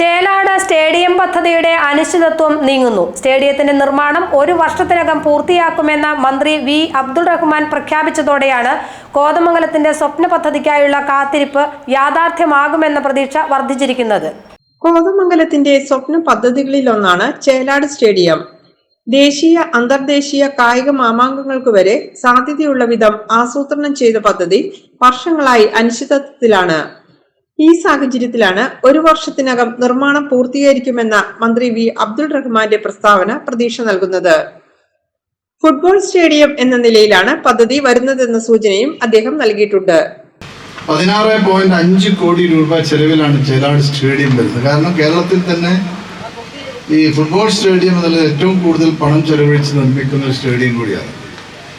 Chelad stadium പദ്ധതിയുടെ അനിശ്ചിതത്വം നീങ്ങുന്നു. സ്റ്റേഡിയത്തിന്റെ നിർമ്മാണം ഒരു വർഷത്തിനകം പൂർത്തിയാക്കുമെന്ന മന്ത്രി വി. അബ്ദുൾ റഹ്മാൻ പ്രഖ്യാപിച്ചതോടെയാണ് കോതമംഗലത്തിന്റെ സ്വപ്ന പദ്ധതിക്കായുള്ള കാത്തിരിപ്പ് യാഥാർത്ഥ്യമാകുമെന്ന പ്രതീക്ഷ വർദ്ധിച്ചിരിക്കുന്നത്. കോതമംഗലത്തിന്റെ സ്വപ്ന പദ്ധതികളിലൊന്നാണ് ചേലാട് സ്റ്റേഡിയം. ദേശീയ അന്തർദേശീയ കായിക മാമാങ്കങ്ങൾക്ക് വരെ സാധ്യതയുള്ള വിധം ആസൂത്രണം ചെയ്ത പദ്ധതി വർഷങ്ങളായി അനിശ്ചിതത്വത്തിലാണ്. ഈ സാഹചര്യത്തിലാണ് ഒരു വർഷത്തിനകം നിർമ്മാണം പൂർത്തീകരിക്കുമെന്ന മന്ത്രി വി. അബ്ദുൾ റഹ്മാന്റെ പ്രസ്താവന പ്രതീക്ഷ നൽകുന്നത്. ഫുട്ബോൾ സ്റ്റേഡിയം എന്ന നിലയിലാണ് പദ്ധതി വരുന്നതെന്ന സൂചനയും അദ്ദേഹം നൽകിയിട്ടുണ്ട്. പതിനാറ് പോയിന്റ് അഞ്ച് കോടി രൂപ ചെലവിലാണ് ചേലാട് സ്റ്റേഡിയം വരുന്നത്. കാരണം കേരളത്തിൽ തന്നെ ഈ ഫുട്ബോൾ സ്റ്റേഡിയം എന്നുള്ളത് ഏറ്റവും കൂടുതൽ പണം ചെലവഴിച്ച് നിർമ്മിക്കുന്ന ഒരു സ്റ്റേഡിയം കൂടിയാണ്.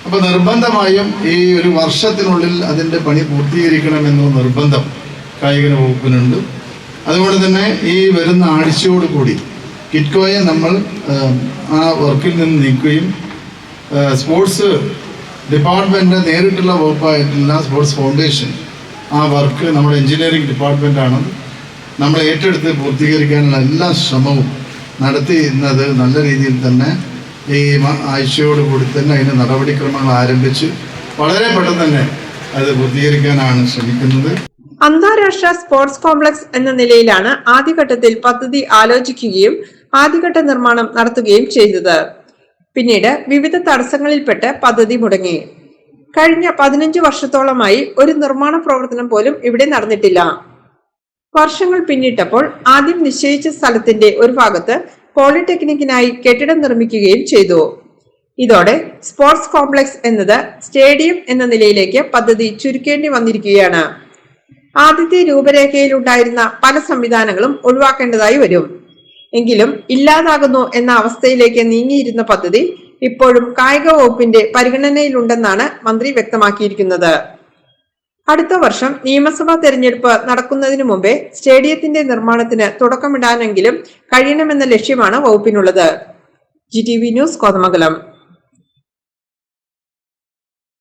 അപ്പോൾ നിർബന്ധമായും ഈ ഒരു വർഷത്തിനുള്ളിൽ അതിന്റെ പണി പൂർത്തീകരിക്കണമെന്ന നിർബന്ധം. കായിക വകുപ്പിനുണ്ട്. അതുകൊണ്ട് തന്നെ ഈ വരുന്ന ആഴ്ചയോടുകൂടി കിറ്റ്കോയെ നമ്മൾ ആ വർക്കിൽ നിന്ന് നീക്കുകയും സ്പോർട്സ് ഡിപ്പാർട്ട്മെന്റ് നേരിട്ടുള്ള വകുപ്പായിട്ടുള്ള സ്പോർട്സ് ഫൗണ്ടേഷൻ ആ വർക്ക് നമ്മുടെ എഞ്ചിനീയറിംഗ് ഡിപ്പാർട്ട്മെന്റാണ്. നമ്മൾ ഏറ്റെടുത്ത് പൂർത്തീകരിക്കാനുള്ള എല്ലാ ശ്രമവും നടത്തിയിരുന്നത് നല്ല രീതിയിൽ തന്നെ ഈ ആഴ്ചയോട് കൂടി തന്നെ അതിന്റെ നടപടിക്രമങ്ങൾ ആരംഭിച്ച് വളരെ പെട്ടെന്ന് തന്നെ അത് പൂർത്തീകരിക്കാനാണ് ശ്രമിക്കുന്നത്. അന്താരാഷ്ട്ര സ്പോർട്സ് കോംപ്ലക്സ് എന്ന നിലയിലാണ് ആദ്യഘട്ടത്തിൽ പദ്ധതി ആലോചിക്കുകയും ആദ്യഘട്ട നിർമ്മാണം നടത്തുകയും ചെയ്തത്. പിന്നീട് വിവിധ തടസ്സങ്ങളിൽപ്പെട്ട് പദ്ധതി മുടങ്ങി. കഴിഞ്ഞ പതിനഞ്ച് വർഷത്തോളമായി ഒരു നിർമ്മാണ പ്രവർത്തനം പോലും ഇവിടെ നടന്നിട്ടില്ല. വർഷങ്ങൾ പിന്നിട്ടപ്പോൾ ആദ്യം നിശ്ചയിച്ച സ്ഥലത്തിന്റെ ഒരു ഭാഗത്ത് പോളിടെക്നിക്കിനായി കെട്ടിടം നിർമ്മിക്കുകയും ചെയ്തു. ഇതോടെ സ്പോർട്സ് കോംപ്ലക്സ് എന്നത് സ്റ്റേഡിയം എന്ന നിലയിലേക്ക് പദ്ധതി ചുരുക്കേണ്ടി വന്നിരിക്കുകയാണ്. ആദ്യത്തെ രൂപരേഖയിലുണ്ടായിരുന്ന പല സംവിധാനങ്ങളും ഒഴിവാക്കേണ്ടതായി വരും. എങ്കിലും ഇല്ലാതാകുന്നു എന്ന അവസ്ഥയിലേക്ക് നീങ്ങിയിരുന്ന പദ്ധതി ഇപ്പോഴും കായിക വകുപ്പിന്റെ പരിഗണനയിലുണ്ടെന്നാണ് മന്ത്രി വ്യക്തമാക്കിയിരിക്കുന്നത്. അടുത്ത വർഷം നിയമസഭാ തെരഞ്ഞെടുപ്പ് നടക്കുന്നതിനു മുമ്പേ സ്റ്റേഡിയത്തിന്റെ നിർമ്മാണത്തിന് തുടക്കമിടാനെങ്കിലും കഴിയണമെന്ന ലക്ഷ്യമാണ് വകുപ്പിനുള്ളത്. G T V news Kothamangalam.